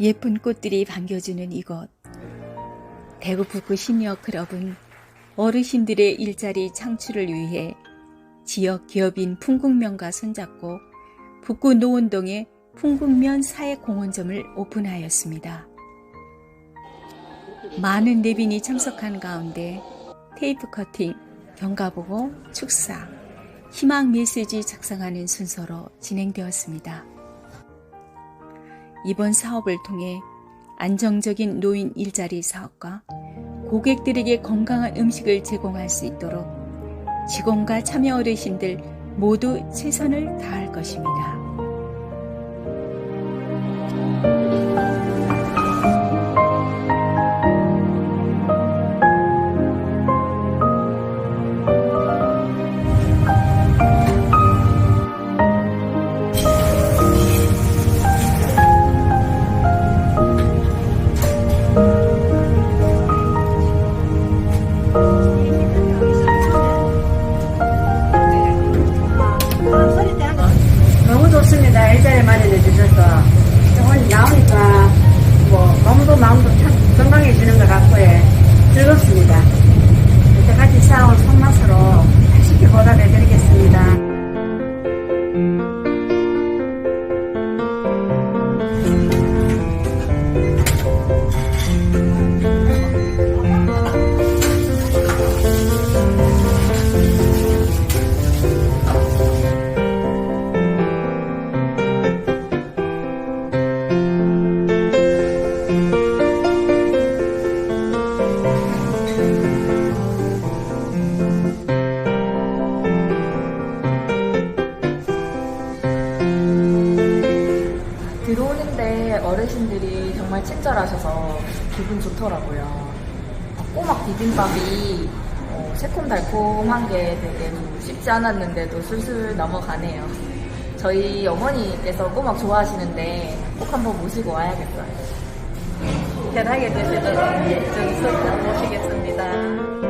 예쁜 꽃들이 반겨주는 이곳. 대구 북구 시니어 클럽은 어르신들의 일자리 창출을 위해 지역 기업인 풍국면과 손잡고 북구 노원동에 풍국면 사회공헌점을 오픈하였습니다. 많은 내빈이 참석한 가운데 테이프 커팅, 경가보고, 축사, 희망 메시지 작성하는 순서로 진행되었습니다. 이번 사업을 통해 안정적인 노인 일자리 사업과 고객들에게 건강한 음식을 제공할 수 있도록 직원과 참여 어르신들 모두 최선을 다할 것입니다. 주셔서. 오늘 나오니까, 뭐, 몸도 마음도 참 건강해지는 것 같고, 예. 즐겁습니다. 들어오는데 어르신들이 정말 친절하셔서 기분 좋더라고요. 어, 꼬막 비빔밥이 어, 새콤달콤한 게 되게 좀 쉽지 않았는데도 술술 넘어가네요. 저희 어머니께서 꼬막 좋아하시는데 꼭 한번 모시고 와야겠어요. 편하게 드시도록 저기 속 모시겠습니다.